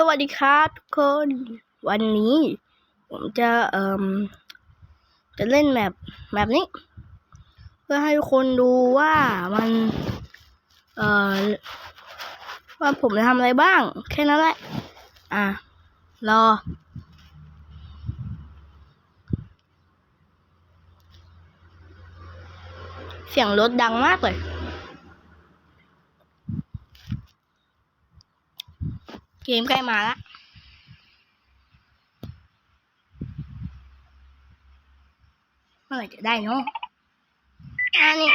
สวัสดีครับทุกคนวันนี้ ผมจะเอ่มจะเล่นแมปแบบนี้ เพื่อให้ทุกคนดูว่ามันเอ่อว่าผมจะทำอะไรบ้าง แค่นั้นแหละ อะ รอ เสียงรถดังมากเลย เกมใกล้มาละเมื่อไหร่จะได้เนาะอ่านี่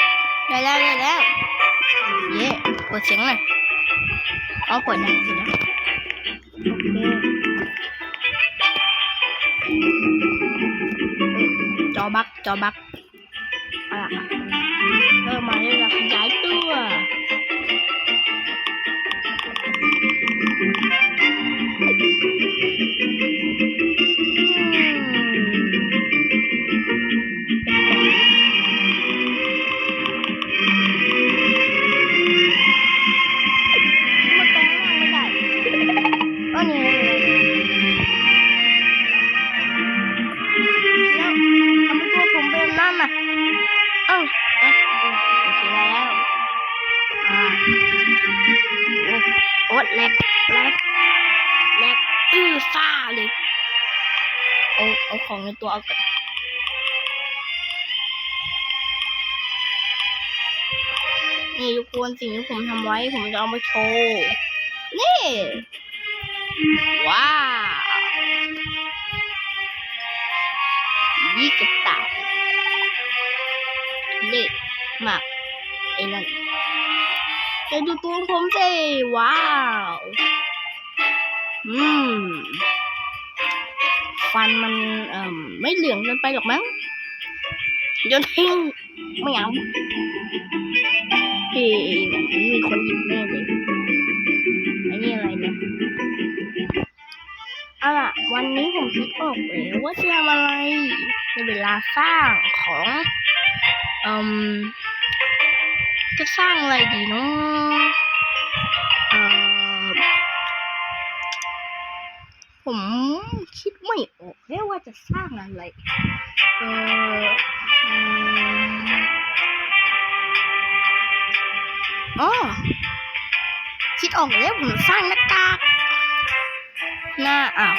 ได้แล้วได้แล้ว เย้เปิดเสียงหน่อยอ๋อเปิดดังสุดแล้วโอจอบักจอบักเอาล่ะเริ่มมาแล้วขยายตัว ของในตัวเอานี่ทุกคนสิ่งที่ผมทำไว้ผมจะเอามาโชว์ นี่ ว้าวี่กระต่าเล็กมากไอ้นั่นจะดูตัวผมสิว้าว อืม ฟันมันเอ่อไม่เหลืองเกินไปหรอกมั้งโยนทิ้งไม่เอาเฮ้ยมีคนหยิบแน่เลยไอ้นี่อะไรเนี่ยเอาล่ะ วันนี้ผมคิดออกแล้วว่าจะทำอะไรในเวลาสร้างของเอ่มจะสร้างอะไรดีเนาะเอ่อผม ไม่ออกแล้วว่าจะสร้างอะไร เอออ๋อคิดออกแล้วผมสร้างหน้ากากหน้าอ้าว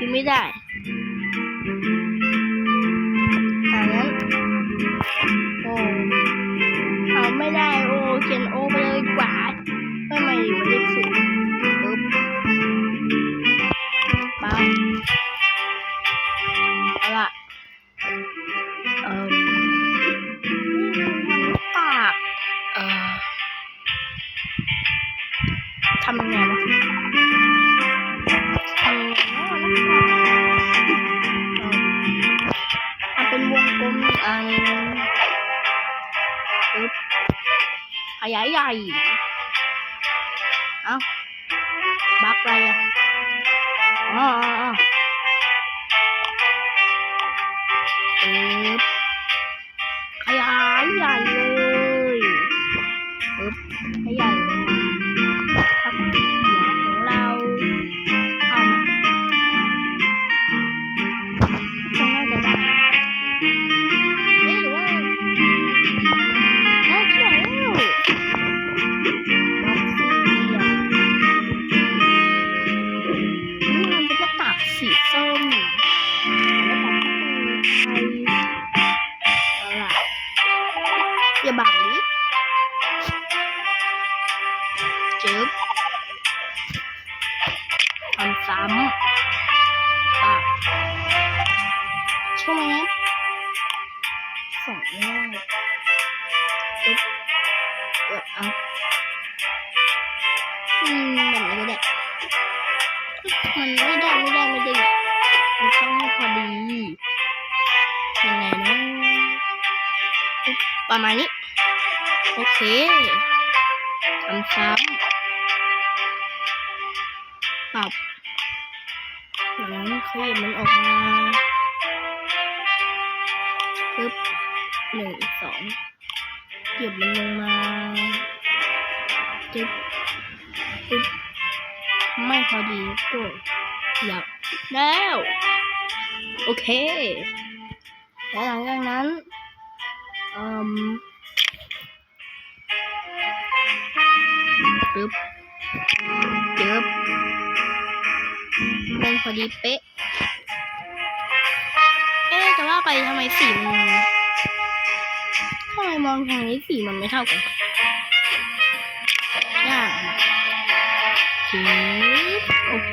ยังไม่ได้ ทำยังไงวะทำยังไงเนาะเอ่อทำเป็นวงกลมอันปึ๊บขยายใหญ่ เอ้าบักอะไรอะอ๋ออ๋ออ๋อปึ๊บขยายใหญ่เลยปึ๊บขยาย พอดียังไงเนาะประมาณนี้ โอเคทำซ้ำปรับแล้วขยับมันออกมาปึ๊บหนึ่งสองเหยียบมันลงมาจึ๊บปึ๊บไม่พอดีก็อยากแล้ว โอเค แล้วหลังจากนั้นเอ่มปึ๊บจึบเป็นพอดีเป๊ะ เอ๊ะแต่ว่าไปทำไมสีมันทำไมมองทางนี้สีมันไม่เท่ากันยากจึบโอเค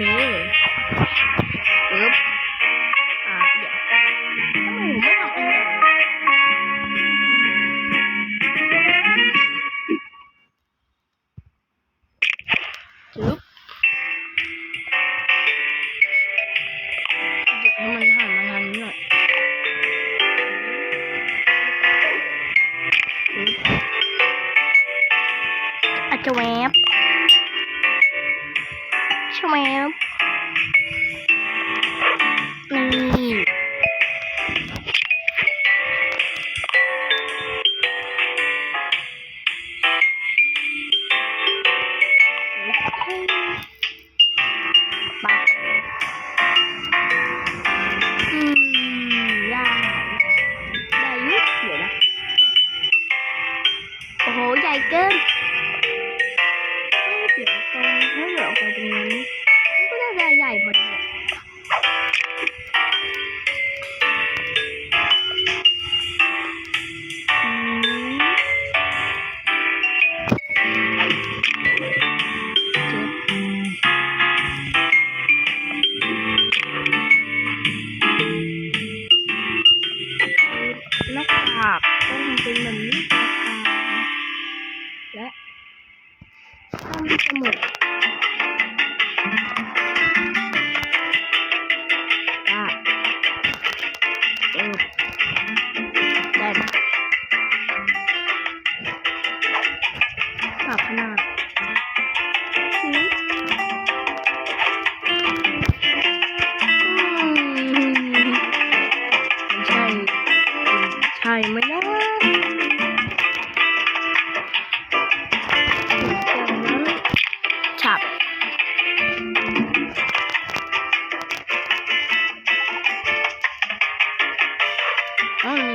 ชแวบนี่ปั ตรงถ้าเหลืออกไปตรงนั้นมันก็น่าจะใหญ่พอดี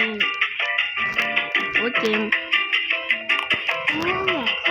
อ๋อ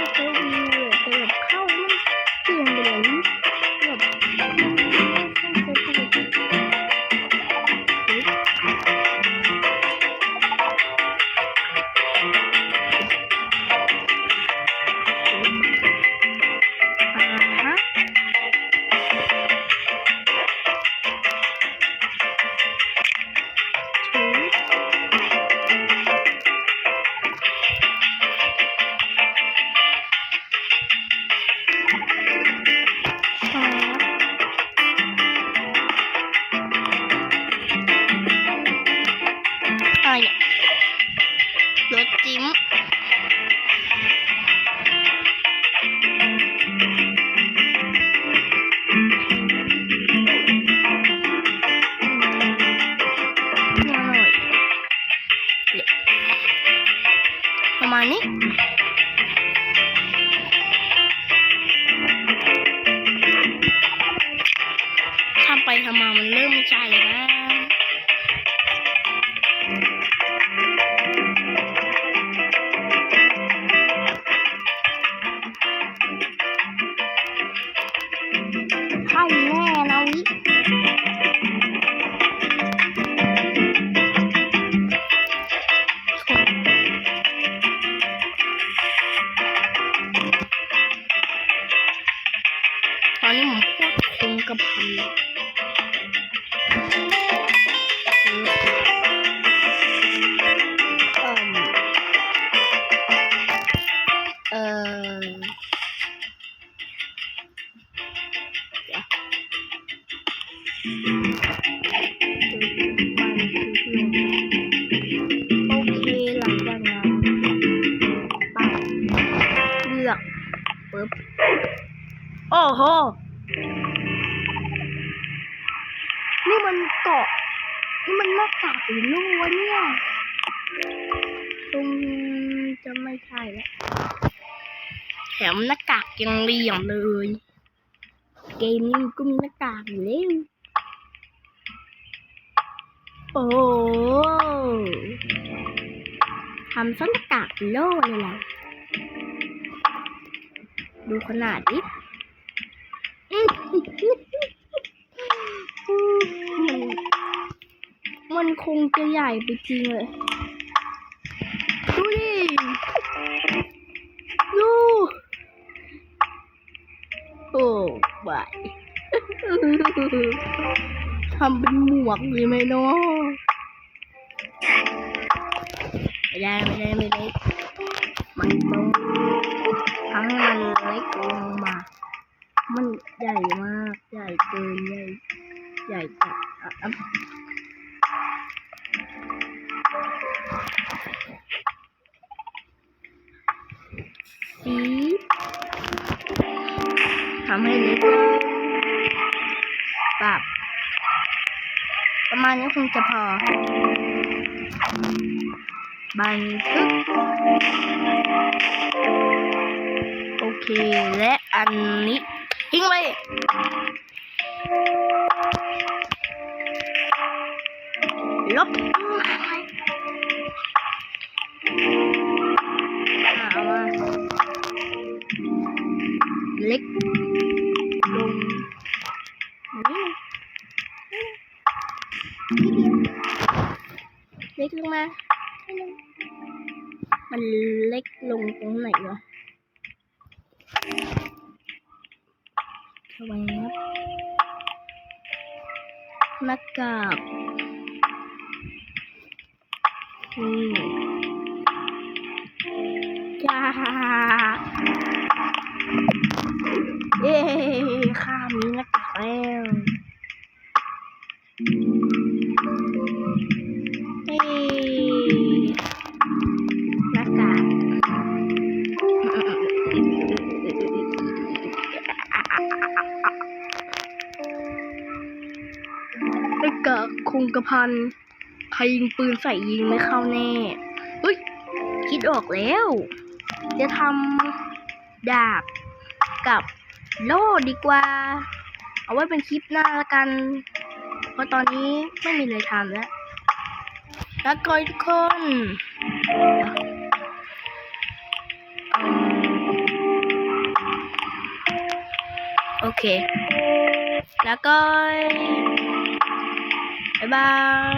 ตอนนี้ผมโคตรคงกระพันเลย โอ้โห นี่มันเกาะ นี่มันหน้ากากหรือลูกวะเนี่ยตรงจะไม่ใช่แล้วแถมหน้ากากยังเหลี่ยมเลย เกมนี้มันก็มีหน้ากากอยู่แล้วโอ้โหทำซะหน้ากากโล่เลยล่ะดูขนาดดิอื้อมัน มันคงจะใหญ่ไปจริงเลย ดูดิ ดูโอ้บายทำเป็นหมวกเลยไหมเนาะไม่ได้ไม่ได้ไม่ได้มันต้องทำให้มันเล็กลงมา มันใหญ่มาก ใหญ่เกิน ใหญ่ ใหญ่จัดอะอะสีทำให้เล็กลงปรับประมาณนี้คงจะพอ บันทึก โอเค และอันนี้ ทิ้งไว้ลบเอามาเล็กลงมานี่เล็กลงมา มันเล็กลงตรงไหนวะ ระวังครับหน้ากากนี่จ้าเย้ ระพันใครยิงปืนใส่ยิงไม่เข้าแน่เฮ้ยคิดออกแล้ว จะทำดาบกับโล่ดีกว่า เอาไว้เป็นคลิปหน้าละกัน เพราะตอนนี้ไม่มีอะไรทำแล้วแล้วก็ทุกคนโอเค แล้วก็ บ๊ายบาย